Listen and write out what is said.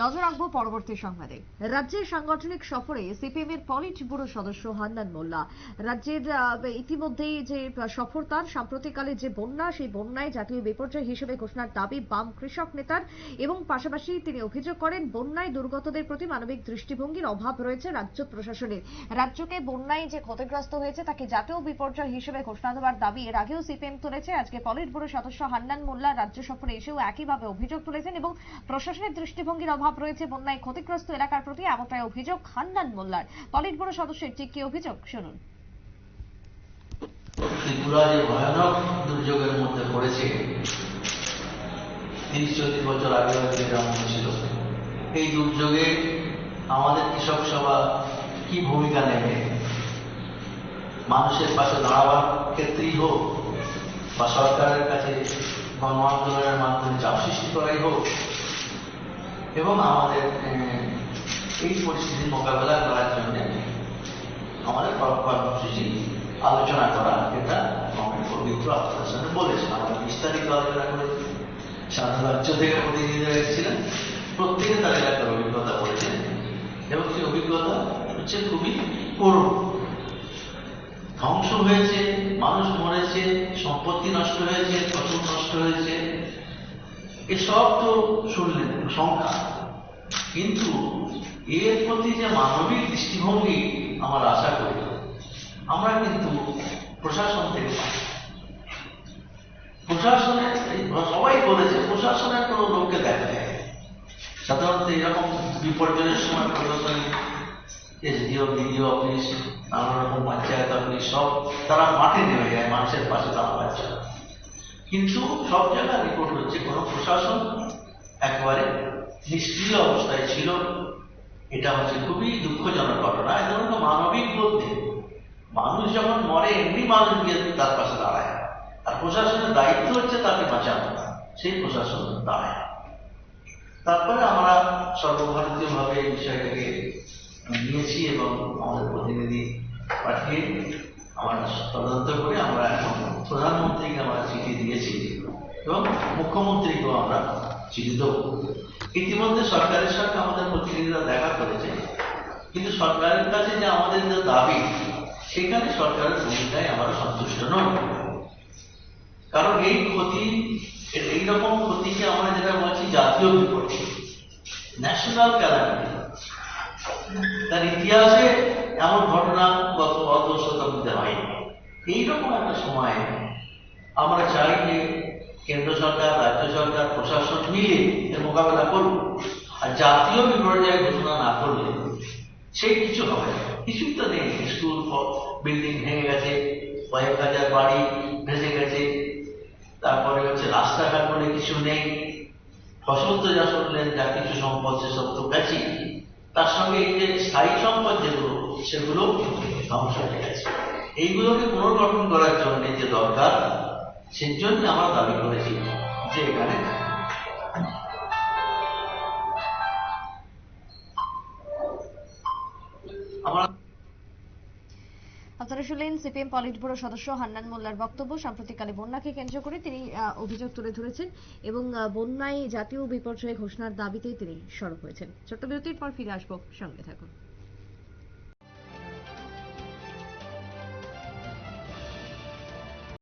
নজর রাখব পরবর্তী সংবাদে। রাজ্যের সাংগঠনিক সফরে সিপিএম এর পলিট ব্যুরো সদস্য হান্নান মোল্লা। রাজ্যের ইতিমধ্যেই যে সফর তার সাম্প্রতিককালে যে বন্যা, সেই বন্যায় জাতীয় বিপর্যয় হিসেবে ঘোষণার দাবি বাম কৃষক নেতার এবং পাশাপাশি তিনি অভিযোগ করেন, বন্যায় দুর্গতদের প্রতি মানবিক দৃষ্টিভঙ্গির অভাব রয়েছে রাজ্য প্রশাসনের। রাজ্যকে বন্যায় যে ক্ষতিগ্রস্ত হয়েছে, তাকে জাতীয় বিপর্যয় হিসেবে ঘোষণা দেওয়ার দাবি এর আগেও সিপিএম তুলেছে। আজকে পলিট ব্যুরো সদস্য হান্নান মোল্লা রাজ্য সফরে এসেও একইভাবে অভিযোগ তুলেছেন এবং প্রশাসনের দৃষ্টিভঙ্গির অভাব রয়েছে বন্যায় ক্ষতিগ্রস্ত এলাকার প্রতি, এমনটাই অভিযোগ হান্নান মোল্লার। পলিট ব্যুরো সদস্যের ঠিক কি অভিযোগ? শুনুন। ত্রিপুরা যে ভয়ানক দুর্যোগের মধ্যে পড়েছে, তিরিশ চল্লিশ বছর আগে হয়তো এটা হয়েছিল, এই দুর্যোগে আমাদের কৃষক সভা কি ভূমিকা নেবে? মানুষের পাশে দাঁড়াবার ক্ষেত্রেই হোক, বা সরকারের কাছে গণ আন্দোলনের মাধ্যমে চাপ সৃষ্টি করাই হোক এবং আমাদের এই পরিস্থিতির মোকাবেলা করার জন্য আমাদের কর্মসূচি আলোচনা করা এটা পবিত্র আপনাদের সাথে বলেছেন। আমরা বিস্তারিত আলোচনা করেছি। সারা রাজ্য থেকে প্রতিনিধিরা এসেছিলেন। প্রত্যেকে তার এলাকার অভিজ্ঞতা বলেছেন। এবং সেই অভিজ্ঞতা হচ্ছে খুবই করুণ। ধ্বংস হয়েছে, মানুষ মরেছে, সম্পত্তি নষ্ট হয়েছে, ফসল নষ্ট হয়েছে এসব তো শুনলেন সংখ্যা কিন্তু এর প্রতি যে মানবিক দৃষ্টিভঙ্গি আমার আশা করি, আমরা কিন্তু প্রশাসন থেকে পাই। প্রশাসনের সবাই বলেছে, প্রশাসনের কোনো লোককে দেখা যায়। সাধারণত এরকম বিপর্যয়ের সময় প্রশাসন, এসডিও, বিডিও অফিস নানা রকম পঞ্চায়েত অফিস, সব তারা মাঠে নেমে যায়, মানুষের পাশে দাঁড়াবার জন্য। কিন্তু সব জায়গায় রিপোর্ট হচ্ছে, কোনো প্রশাসন একবারে নিষ্ক্রিয় অবস্থায় ছিল এটা হচ্ছে খুবই দুঃখজনক ঘটনা এ ধরনের মানবিক নেই। মানুষ যখন মরে, এমনি মানুষ গিয়ে তার পাশে দাঁড়ায় আর প্রশাসনের দায়িত্ব হচ্ছে তাকে বাঁচানো, সেই প্রশাসন দাঁড়ায় তারপরে আমরা সর্বভারতীয়ভাবে এই বিষয়টাকে নিয়েছি এবং আমাদের প্রতিনিধি পাঠিয়ে আমরা তদন্ত করে আমরা এখন প্রধানমন্ত্রীকে আমরা চিঠি দিয়েছি এবং মুখ্যমন্ত্রীকেও আমরা চিঠি দেবো। ইতিমধ্যে সরকারের সঙ্গে আমাদের প্রতিনিধিরা দেখা করেছে, কিন্তু সরকারের কাছে যে আমাদের যে দাবি, সেখানে সরকারের ভূমিকায় আমরা সন্তুষ্ট নই। কারণ এই ক্ষতি এইরকম ক্ষতিকে আমরা যেটা বলছি জাতীয় বিপর্যয় ন্যাশনাল ক্যালামিটি তার ইতিহাসে এমন ঘটনা গত অত শতাব্দীতে হয়নি। এইরকম একটা সময়ে আমরা চাই যে কেন্দ্র সরকার, রাজ্য সরকার, প্রশাসন মিলে এর মোকাবেলা করব। আর জাতীয় বিপর্যয় ঘোষণা না করলে সেই কিছু হবে কিছুই তো নেই। স্কুল বিল্ডিং ভেঙে গেছে, কয়েক হাজার বাড়ি ভেসে গেছে, তারপরে হচ্ছে রাস্তাঘাট বলে কিছু নেই। ফসল তো যা শুনলেন, যা কিছু সম্পদ, সেসব তো গেছে তার সঙ্গে এই যে সেগুলো ধ্বংস হয়ে গেছে। এইগুলোকে পুনর্গঠন করার জন্য যে দরকার সেই জন্য আমরা দাবি করেছি যে এখানে আপনারা শুনলেন সিপিএম পলিট ব্যুরো সদস্য হান্নান মোল্লার বক্তব্য। সাম্প্রতিককালে বন্যাকে কেন্দ্র করে তিনি অভিযোগ তুলে ধরেছেন এবং বন্যায় জাতীয় বিপর্যয় ঘোষণার দাবিতেই তিনি সরব হয়েছেন। ছোট্ট বিরতির পর ফিরে আসব। সঙ্গে থাকুন।